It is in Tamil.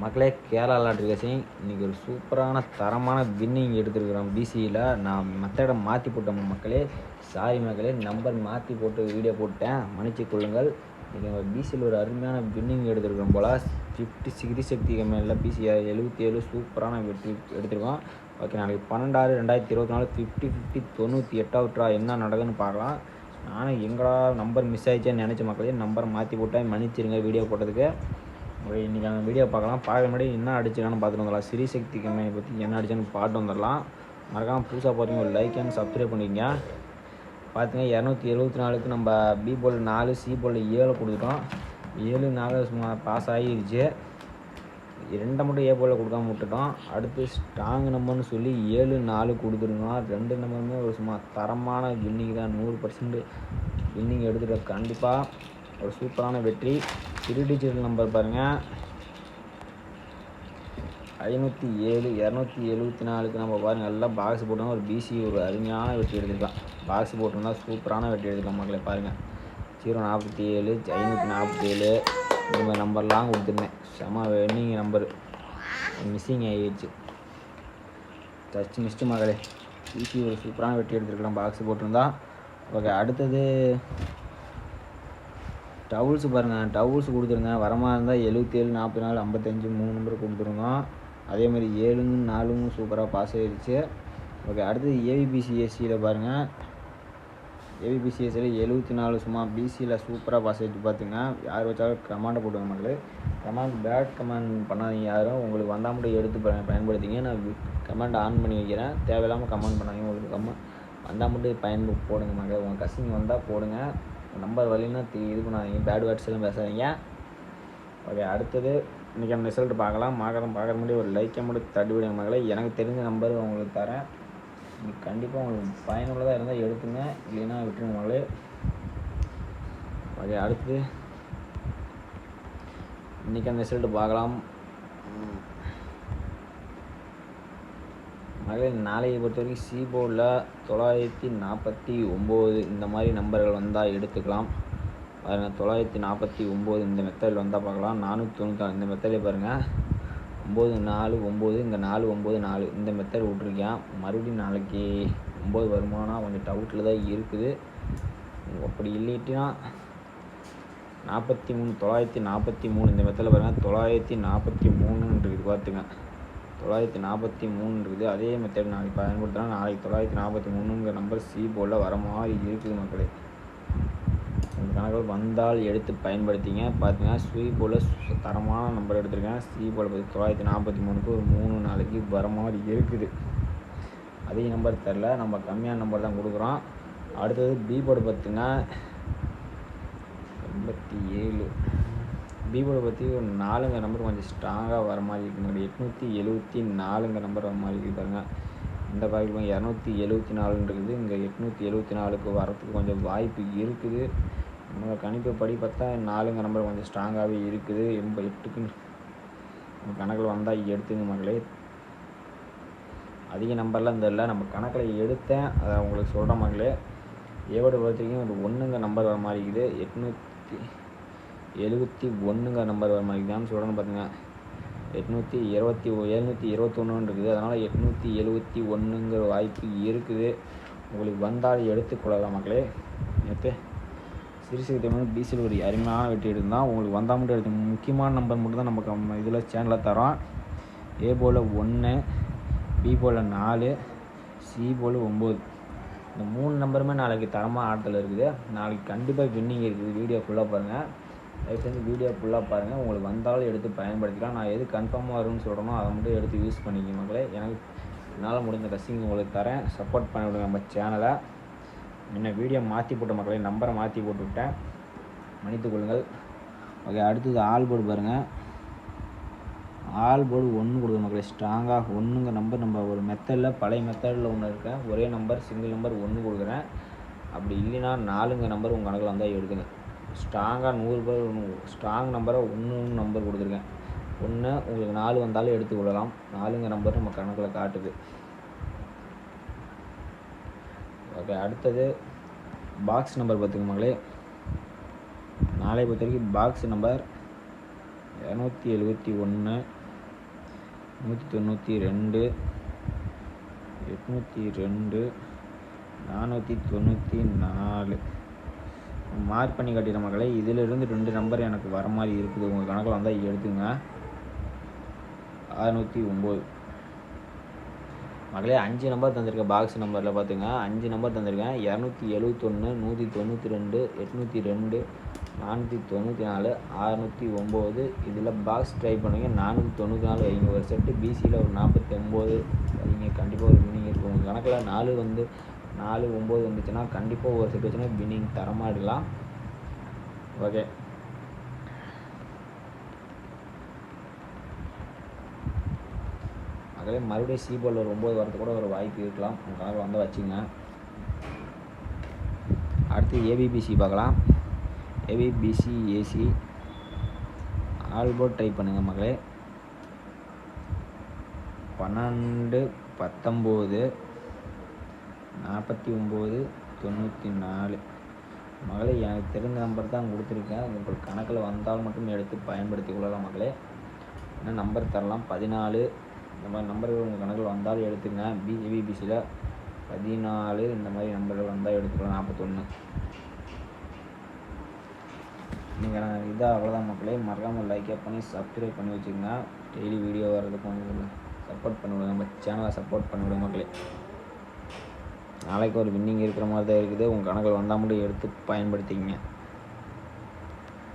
மக்களே கேரளா லாட்ரி கேசிங் இன்றைக்கி ஒரு சூப்பரான தரமான வின்னிங் எடுத்துருக்குறோம். பிசியில் நான் மெத்தடை மாற்றி போட்டேன் மக்களே சாரி மக்களே நம்பர் மாற்றி போட்டு வீடியோ போட்டேன். மன்னிச்சு கொள்ளுங்கள். இன்றைக்கி நம்ம பிசியில் ஒரு அருமையான வின்னிங் எடுத்துருக்கோம் போல். ஃபிஃப்டி சிக்ரி சக்தி கம்மியில் பிசி எழுபத்தி ஏழு சூப்பரான வெற்றி எடுத்திருக்கோம். ஓகே நாளைக்கு பன்னெண்டாறு ரெண்டாயிரத்தி இருபத்தி நாலு ஃபிஃப்டி ஃபிஃப்டி தொண்ணூற்றி எட்டாவது ட்ரா என்ன நடக்குதுன்னு பார்க்கலாம். நானும் எங்கடா நம்பர் மிஸ் ஆகிடுச்சேன்னு நினச்ச மக்களே நம்பரை மாற்றி போட்டேன். மன்னிச்சிருங்க வீடியோ போட்டதுக்கு. ஓகே இன்றைக்கி அந்த வீடியோ பார்க்கலாம். பார்க்க முன்னாடி என்ன அடிச்சிருக்கான்னு பார்த்துட்டு வந்துடலாம். சிறிசக்தி கம்பெனி பற்றி என்ன அடிச்சான்னு பார்த்து வந்துடலாம். மறக்காமல் புதுசாக பார்த்தீங்க ஒரு லைக் அண்ட் சப்ஸ்கிரைப் பண்ணிக்கங்க. பார்த்துங்க இரநூத்தி எழுபத்தி நாலுக்கு நம்ம பி போல் நாலு சி போல் ஏழு கொடுத்துட்டோம். ஏழு நாலு சும்மா பாஸ் ஆகிருச்சு. ரெண்டை மட்டும் ஏ போல் கொடுக்காம விட்டுட்டோம். அடுத்து ஸ்ட்ராங் நம்பர்னு சொல்லி ஏழு நாலு கொடுத்துருந்தோம் ரெண்டு நம்பருமே ஒரு சும்மா தரமான வின்னிங் தான் நூறு பர்சன்ட் வின்னிங் எடுத்துகிட்டு கண்டிப்பாக ஒரு சூப்பரான வெற்றி. த்ரீ டிஜிட்டல் நம்பர் பாருங்கள் ஐநூற்றி ஏழு இரநூத்தி எழுபத்தி நாலுக்கு நம்ம பாருங்கள் எல்லாம் பாக்ஸ் போட்டோம்னா ஒரு பிசி ஒரு அருமையான வெட்டி எடுத்திருக்கான். பாக்ஸ் போட்டோம்னா சூப்பரான வெட்டி எடுத்துக்கலாம் மக்களே பாருங்கள் ஜீரோ நாற்பத்தி ஏழு ஐநூற்றி நாற்பத்தி ஏழு இந்த மாதிரி நம்பர்லாம் கொடுத்துருந்தேன். செம வெண்ணிங் நம்பர் மிஸ்ஸிங் ஆகிடுச்சு தச்சு மிஸ்ட்டு மகளே பிசி ஒரு சூப்பரான வெட்டி எடுத்துருக்கலாம் பாக்ஸ் போட்டிருந்தா. ஓகே அடுத்தது டவுல்ஸ் பாருங்கள் டவுல்ஸ் கொடுத்துருங்க. வரமாக இருந்தால் எழுபத்தேழு நாற்பத்தி நாலு ஐம்பத்தஞ்சு மூணு நம்பர் கொடுத்துருங்க. அதே மாதிரி ஏழுங்க நாலுங்க சூப்பராக பாஸ் ஆகிடுச்சு ஓகே அடுத்தது ஏவிபிசிஎஸ்சியில் பாருங்கள் ஏவிபிசிஎஸ்சியில் எழுபத்தி நாலு சும்மா பிசியில் சூப்பராக பாஸ் ஆகிட்டு பார்த்துங்க யார் வச்சாலும் கமாண்டை போட்டுங்க மக்களே. கமாண்ட் பேட் கமாண்ட் பண்ணாதீங்க யாரும். உங்களுக்கு வந்தால் மட்டும் எடுத்து ப பயன்படுத்திங்க. நான் கமாண்ட் ஆன் பண்ணி வைக்கிறேன். தேவையில்லாமல் கமெண்ட் பண்ணாதீங்க. உங்களுக்கு கமெண்ட் வந்தால் மட்டும் பயன் போடுங்க மக்களே. உங்கள் கசிங்க வந்தால் போடுங்க. நம்பர் வரலன்னா இது பண்ணாதீங்க பேட் வேர்ட்ஸ் எல்லாம் பேசாதீங்க. ஓகே அடுத்தது இன்றைக்கி அந்த ரிசல்ட் பார்க்கலாம். பார்க்கலாம் பார்க்குற முடியும் ஒரு லைக்கை மட்டும் தட்டி விடுங்க மகளே எனக்கு தெரிஞ்ச நம்பர் உங்களுக்கு தரேன். கண்டிப்பாக உங்களுக்கு பயனுள்ளதாக இருந்தால் எடுத்துங்க. இல்லைன்னா விட்டுருங்க மகளே ஓகே அடுத்தது இன்றைக்கி அந்த ரிசல்ட்டு பார்க்கலாம். ஆகவே நாளையை பொறுத்த வரைக்கும் சி போர்டில் தொள்ளாயிரத்தி நாற்பத்தி ஒம்பது இந்த மாதிரி நம்பர்கள் வந்தால் எடுத்துக்கலாம். பாருங்கள் தொள்ளாயிரத்தி நாற்பத்தி ஒம்பது இந்த மெத்தடில் வந்தால் பார்க்கலாம். நானூற்றி தொண்ணூற்றி இந்த மெத்தடில் பாருங்கள் ஒம்பது நாலு ஒம்பது இங்கே நாலு ஒம்பது நாலு. இந்த மெத்தட் விட்ருக்கேன் மறுபடியும் நாளைக்கு ஒம்பது வருமானா கொஞ்சம் டவுட்டில் தான் இருக்குது. அப்படி இல்லைட்டினா நாற்பத்தி மூணு தொள்ளாயிரத்தி நாற்பத்தி மூணு இந்த மெத்தடில் பாருங்கள் தொள்ளாயிரத்தி நாற்பத்தி மூணுன்றது இருக்குது பார்த்துங்க தொள்ளாயிரத்தி நாற்பத்தி மூணு இருக்குது அதே மெத்தட் நாளைக்கு பயன்படுத்தினா நாளைக்கு தொள்ளாயிரத்தி நாற்பத்தி மூணுங்கிற நம்பர் சி போர்டில் வர மாதிரி இருக்குது மக்களே. இந்த கணக்கில் வந்தால் எடுத்து பயன்படுத்திங்க. பார்த்தீங்கன்னா சி போர்டில் தரமான நம்பர் எடுத்திருக்கேன் சி போர்டில் பார்த்து தொள்ளாயிரத்தி நாற்பத்தி மூணுக்கு ஒரு மூணு நாளைக்கு வர மாதிரி இருக்குது. அதிக நம்பர் தெரில நம்ம கம்மியான நம்பர் தான் கொடுக்குறோம். அடுத்தது பி போர்டு பார்த்திங்கன்னா எண்பத்தி ஏழு. பி பற்றி ஒரு நாலுங்க நம்பர் கொஞ்சம் ஸ்ட்ராங்காக வர மாதிரி இருக்குது எட்நூற்றி எழுபத்தி நாலுங்க நம்பர் வர மாதிரி இருக்குது பாருங்க. இந்த பாக்கெட் இரநூத்தி எழுபத்தி நாலுன்னு இருக்குது இங்கே எட்நூற்றி எழுபத்தி நாலுக்கு வரத்துக்கு கொஞ்சம் வாய்ப்பு இருக்குது. நம்மளோட கணிப்பு படி பார்த்தா நாலுங்க நம்பர் கொஞ்சம் ஸ்ட்ராங்காகவே இருக்குது. எண்ப எட்டுக்கு நம்ம கணக்கில் வந்தால் எடுத்துங்க மகளே அதிக நம்பர்லாம் தெரில நம்ம கணக்கில் எடுத்தேன். அதை உங்களுக்கு சொல்கிற மகளே ஏவோட பொறுத்தவரைக்கும் ஒரு ஒன்றுங்க நம்பர் வர மாதிரி இருக்குது. எட்நூற்றி எழுபத்தி ஒன்றுங்க நம்பர் வர மாதிரி தான் சொல்கிறேன்னு பார்த்துங்க எட்நூற்றி இருபத்தி எழுநூற்றி இருபத்தொன்னு இருக்குது அதனால் எட்நூற்றி எழுபத்தி ஒன்றுங்கிற வாய்ப்பு இருக்குது. உங்களுக்கு வந்தால் எடுத்துக்கொள்ளலாம் மக்களே. நேற்று சிறுசிறுத்தை வந்து பிசியில் ஒரு அருமையான வெற்றி எடுத்தால் உங்களுக்கு வந்தால் மட்டும் எடுத்து முக்கியமான நம்பர் மட்டும் தான் நமக்கு நம்ம இதில் சேனலில் தரோம். ஏ போல் ஒன்று பி போல் நாலு சி போல் ஒம்பது. இந்த மூணு நம்பருமே நாளைக்கு தரமாக ஆட்டத்தில் இருக்குது. நாளைக்கு கண்டிப்பாக வின்னிங் இருக்குது. வீடியோ ஃபுல்லாக பாருங்கள் தயவு செஞ்சு வீடியோ ஃபுல்லாக பாருங்கள் உங்களுக்கு வந்தாலும் எடுத்து பயன்படுத்திக்கலாம். நான் எது கன்ஃபார்மாக வரும்னு சொல்கிறேனோ அதை மட்டும் எடுத்து யூஸ் பண்ணிக்க மக்களே. எனக்கு என்னால் முடிஞ்ச ரசிங் உங்களுக்கு தரேன். சப்போர்ட் பண்ணி விடுங்க நம்ம சேனலை முன்ன வீடியோ மாற்றி போட்ட மக்களே நம்பரை மாற்றி போட்டு விட்டேன். கொள்ளுங்கள். ஓகே அடுத்தது ஆல் போர்டு பாருங்கள் ஆல் போர்டு ஒன்று கொடுக்குற மக்களே. ஸ்ட்ராங்காக ஒன்றுங்க நம்பர் நம்ம ஒரு மெத்தடில் பழைய மெத்தடில் ஒன்று இருக்கேன் ஒரே நம்பர் சிங்கிள் நம்பர் ஒன்று கொடுக்குறேன். அப்படி இல்லைன்னா நாலுங்க நம்பர் உங்கள் கணக்கில் வந்தால் எடுக்குங்க ஸ்ட்ராங்காக நூறு பேர் ஸ்ட்ராங் நம்பரை ஒன்று நம்பர் கொடுத்துருக்கேன். ஒன்று உங்களுக்கு நாலு வந்தாலும் எடுத்துக்கொள்ளலாம் நாலுங்க நம்பர் நம்ம கணக்கில் காட்டுது. ஓகே அடுத்தது பாக்ஸ் நம்பர் பார்த்துங்க மகளே நாளை பொறுத்த வரைக்கும் பாக்ஸ் நம்பர் இரநூத்தி எழுபத்தி ஒன்று நூற்றி தொண்ணூற்றி ரெண்டு எட்நூற்றி ரெண்டு நானூற்றி தொண்ணூற்றி நாலு. மார்க் பண்ணி காட்டிடுற மக்களை இதிலிருந்து ரெண்டு நம்பர் எனக்கு வர மாதிரி இருக்குது. உங்கள் கணக்கில் வந்தால் எடுத்துங்க. அறுநூற்றி ஒம்பது. மகளே அஞ்சு நம்பர் தந்திருக்கேன். பாக்ஸ் நம்பரில் பார்த்துங்க அஞ்சு நம்பர் தந்திருக்கேன். இரநூத்தி எழுபத்தொன்று நூற்றி தொண்ணூற்றி ரெண்டு எட்நூற்றி ரெண்டு நானூற்றி தொண்ணூற்றி நாலு அறநூற்றி ஒம்பது. இதில் பாக்ஸ் ட்ரை பண்ணுங்கள் நானூற்றி தொண்ணூற்றி நாலு வைங்க ஒரு செட்டு பிசியில் ஒரு நாற்பத்தி ஒம்பது. வைங்க கண்டிப்பாக ஒரு மீனிங் இருக்கும் உங்கள் கணக்கில் நாலு வந்து நாலு ஒம்பது வந்துச்சுன்னா கண்டிப்பாக ஒரு செட் வின்னிங் தரமாக எடுக்கலாம். ஓகே அதே மறுபடியும் சி பால் ஒரு ஒம்பது வரது கூட ஒரு வாய்ப்பு இருக்கலாம். உங்கள் வந்து வச்சுங்க. அடுத்து ஏபிபிசி பார்க்கலாம். ஏபிபிசி ஏசி ஆல்போர்ட் டைப் பண்ணுங்கள் மகளே பன்னெண்டு பத்தொம்போது நாற்பத்தி ஒம்பது தொண்ணூற்றி நாலு. மகளே எனக்கு தெரிந்த நம்பர் தான் கொடுத்துருக்கேன். உங்கள் கணக்கில் வந்தால் மட்டும் எடுத்து பயன்படுத்தி கொள்ளலாம் மகளே. என்ன நம்பர் தரலாம்? பதினாலு. இந்த மாதிரி நம்பர்கள் உங்கள் கணக்கில் வந்தால் எடுத்துங்க பிஏபிபிசியில் பதினாலு இந்த மாதிரி நம்பர்கள் வந்தால் எடுத்துக்கலாம் நாற்பத்தொன்று நீங்கள் இதாக அவ்வளோதான் மக்களே மறக்காமல் லைக்கே பண்ணி சப்ஸ்கிரைப் பண்ணி வச்சுக்கோங்க. டெய்லி வீடியோ வர்றதுக்கு சப்போர்ட் பண்ணிவிடுங்க. நம்ம சேனலை சப்போர்ட் பண்ணிவிடுங்க மக்களே நாளைக்கு ஒரு வின்னிங் இருக்கிற மாதிரி தான் இருக்குது. உங்கள் கணக்கில் வந்தால் மட்டும் எடுத்து பயன்படுத்திக்கங்க.